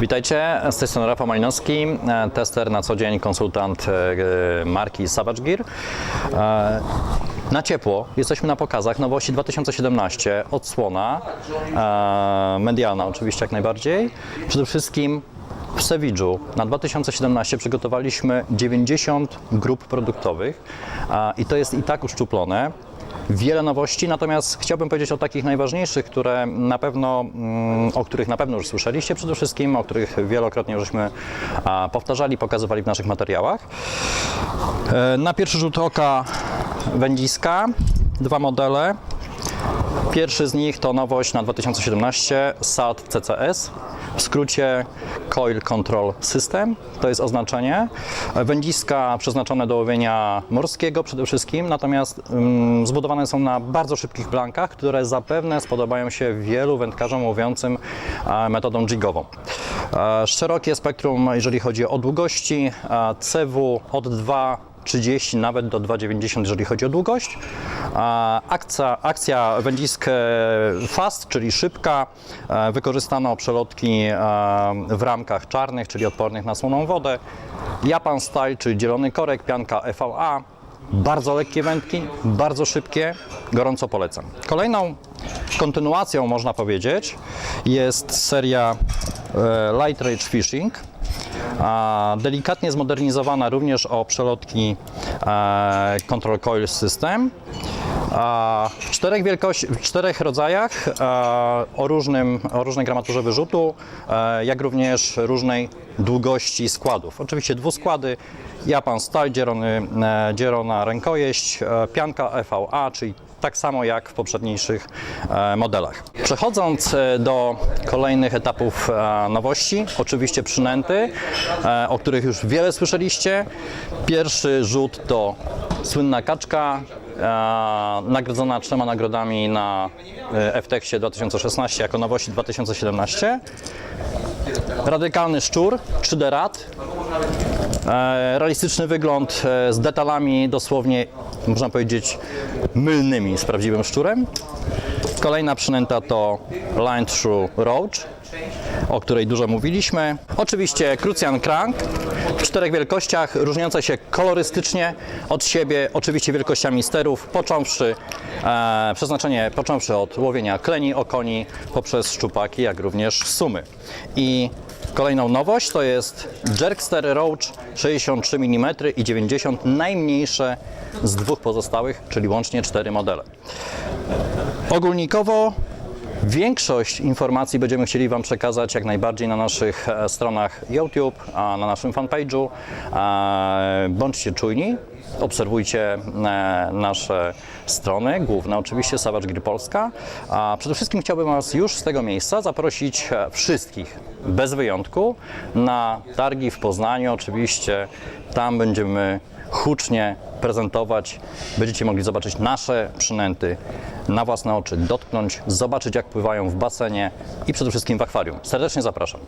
Witajcie, z tej strony Rafał Malinowski, e, tester na co dzień, konsultant e, marki Savage Gear. E, Na ciepło jesteśmy na pokazach nowości 2017, odsłona medialna oczywiście jak najbardziej. Przede wszystkim w Sewidżu na 2017 przygotowaliśmy 90 grup produktowych i to jest i tak uszczuplone. Wiele nowości, natomiast chciałbym powiedzieć o takich najważniejszych, które na pewno, mm, o których na pewno już słyszeliście przede wszystkim, o których wielokrotnie żeśmy powtarzali, pokazywali w naszych materiałach. E, Na pierwszy rzut oka wędziska, dwa modele. Pierwszy z nich to nowość na 2017 SAT CCS, w skrócie Coil Control System, to jest oznaczenie. Wędziska przeznaczone do łowienia morskiego przede wszystkim, natomiast mm, zbudowane są na bardzo szybkich blankach, które zapewne spodobają się wielu wędkarzom łowiącym metodą jigową. E, Szerokie spektrum, jeżeli chodzi o długości, CW od 2 30 nawet do 2,90 jeżeli chodzi o długość. Akcja, akcja wędzisk e, fast, czyli szybka. E, Wykorzystano przelotki e, w ramkach czarnych, czyli odpornych na słoną wodę. Japan Style, czyli zielony korek, pianka EVA. Bardzo lekkie wędki, bardzo szybkie, gorąco polecam. Kolejną kontynuacją, można powiedzieć, jest seria Light Rage Fishing delikatnie zmodernizowana również o przelotki e, Control Coil System. W, czterech wielkości, w czterech rodzajach e, o, różnym, o różnej gramaturze wyrzutu, e, jak również różnej długości składów. Oczywiście dwuskłady, Japan Style, dzierony, dzierona rękojeść, pianka EVA, czyli tak samo jak w poprzedniejszych e, modelach. Przechodząc e, do kolejnych etapów e, nowości, oczywiście przynęty, o których już wiele słyszeliście. Pierwszy rzut to słynna kaczka, nagrodzona trzema nagrodami na FTEX-ie 2016 jako nowości 2017. Radykalny szczur, 3D rad, realistyczny wygląd z detalami dosłownie, można powiedzieć, mylnymi z prawdziwym szczurem. Kolejna przynęta to Line Through Roach, o której dużo mówiliśmy. Oczywiście Crucian Crank w czterech wielkościach, różniące się kolorystycznie od siebie, oczywiście wielkościami sterów, począwszy e, przeznaczenie, począwszy od łowienia kleni, okoni, poprzez szczupaki, jak również sumy. I Kolejną nowość to jest Jerkster Roach 63 mm i 90 najmniejsze z dwóch pozostałych, czyli łącznie cztery modele. Ogólnikowo większość informacji będziemy chcieli Wam przekazać jak najbardziej na naszych e, stronach YouTube, na naszym fanpage'u. E, Bądźcie czujni, obserwujcie e, nasze strony, główne oczywiście Savage Gear Polska. A przede wszystkim chciałbym Was już z tego miejsca zaprosić wszystkich, bez wyjątku, na targi w Poznaniu. Oczywiście tam będziemy hucznie prezentować. Będziecie mogli zobaczyć nasze przynęty na własne oczy, dotknąć, zobaczyć jak pływają w basenie i przede wszystkim w akwarium. Serdecznie zapraszam.